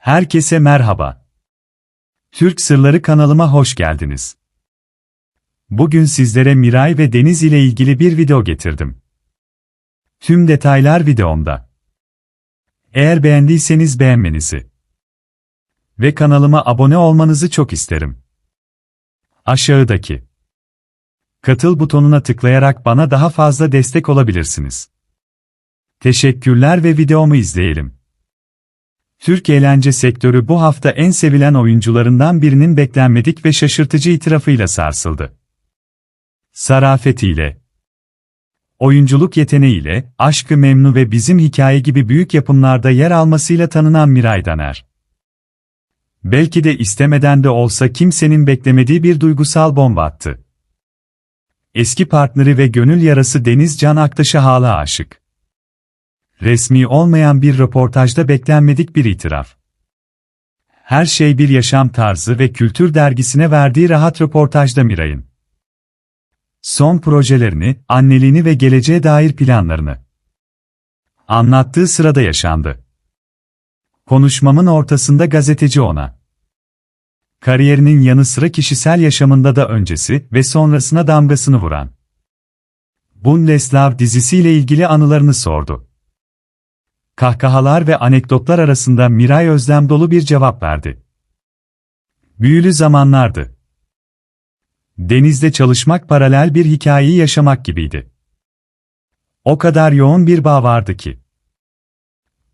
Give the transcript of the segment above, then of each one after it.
Herkese merhaba. Türk Sırları kanalıma hoş geldiniz. Bugün sizlere Miray ve Deniz ile ilgili bir video getirdim. Tüm detaylar videomda. Eğer beğendiyseniz beğenmenizi ve kanalıma abone olmanızı çok isterim. Aşağıdaki katıl butonuna tıklayarak bana daha fazla destek olabilirsiniz. Teşekkürler ve videomu izleyelim. Türk eğlence sektörü bu hafta en sevilen oyuncularından birinin beklenmedik ve şaşırtıcı itirafıyla sarsıldı. Sarafetiyle, oyunculuk yeteneğiyle, Aşkı Memnu ve Bizim Hikaye gibi büyük yapımlarda yer almasıyla tanınan Miray Daner. Belki de istemeden de olsa kimsenin beklemediği bir duygusal bomba attı. Eski partneri ve gönül yarası Deniz Can Aktaş'a hala aşık. Resmi olmayan bir röportajda beklenmedik bir itiraf. Her şey bir yaşam tarzı ve kültür dergisine verdiği rahat röportajda Miray'ın. Son projelerini, anneliğini ve geleceğe dair planlarını anlattığı sırada yaşandı. Konuşmamın ortasında gazeteci ona kariyerinin yanı sıra kişisel yaşamında da öncesi ve sonrasına damgasını vuran Bundeslav dizisiyle ilgili anılarını sordu kahkahalar ve anekdotlar arasında Miray Özlem dolu bir cevap verdi. Büyülü zamanlardı. Denizde çalışmak paralel bir hikayeyi yaşamak gibiydi. O kadar yoğun bir bağ vardı ki.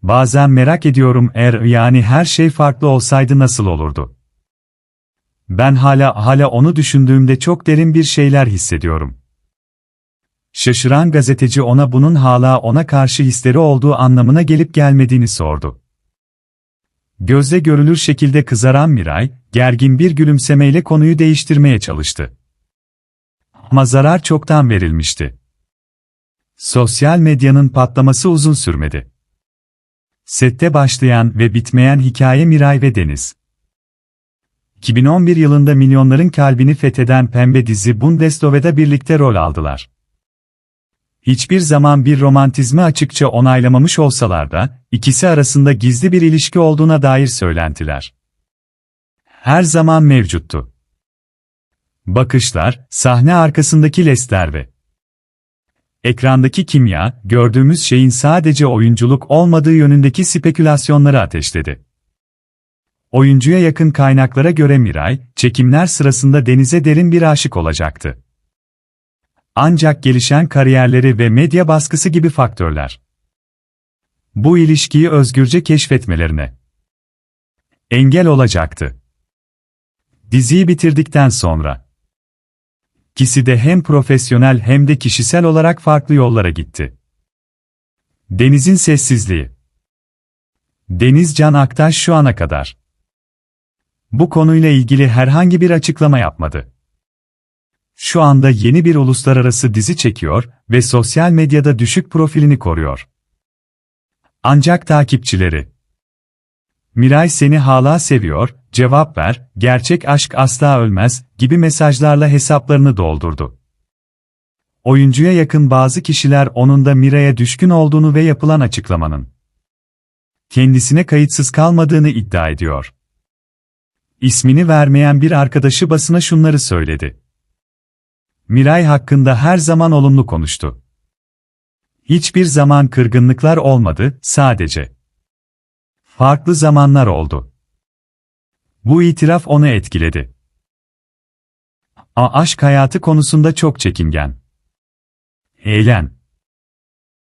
Bazen merak ediyorum eğer yani her şey farklı olsaydı nasıl olurdu? Ben hala hala onu düşündüğümde çok derin bir şeyler hissediyorum. Şaşıran gazeteci ona bunun hala ona karşı hisleri olduğu anlamına gelip gelmediğini sordu. Gözle görülür şekilde kızaran Miray, gergin bir gülümsemeyle konuyu değiştirmeye çalıştı. Ama zarar çoktan verilmişti. Sosyal medyanın patlaması uzun sürmedi. Sette başlayan ve bitmeyen hikaye Miray ve Deniz. 2011 yılında milyonların kalbini fetheden pembe dizi Bundesliga'da birlikte rol aldılar hiçbir zaman bir romantizmi açıkça onaylamamış olsalar da, ikisi arasında gizli bir ilişki olduğuna dair söylentiler. Her zaman mevcuttu. Bakışlar, sahne arkasındaki lesler ve ekrandaki kimya, gördüğümüz şeyin sadece oyunculuk olmadığı yönündeki spekülasyonları ateşledi. Oyuncuya yakın kaynaklara göre Miray, çekimler sırasında denize derin bir aşık olacaktı. Ancak gelişen kariyerleri ve medya baskısı gibi faktörler. Bu ilişkiyi özgürce keşfetmelerine engel olacaktı. Diziyi bitirdikten sonra ikisi de hem profesyonel hem de kişisel olarak farklı yollara gitti. Deniz'in sessizliği. Deniz Can Aktaş şu ana kadar bu konuyla ilgili herhangi bir açıklama yapmadı. Şu anda yeni bir uluslararası dizi çekiyor ve sosyal medyada düşük profilini koruyor. Ancak takipçileri Miray seni hala seviyor, cevap ver, gerçek aşk asla ölmez gibi mesajlarla hesaplarını doldurdu. Oyuncuya yakın bazı kişiler onun da Miray'a düşkün olduğunu ve yapılan açıklamanın kendisine kayıtsız kalmadığını iddia ediyor. İsmini vermeyen bir arkadaşı basına şunları söyledi. Miray hakkında her zaman olumlu konuştu. Hiçbir zaman kırgınlıklar olmadı, sadece. Farklı zamanlar oldu. Bu itiraf onu etkiledi. A aşk hayatı konusunda çok çekingen. Eğlen.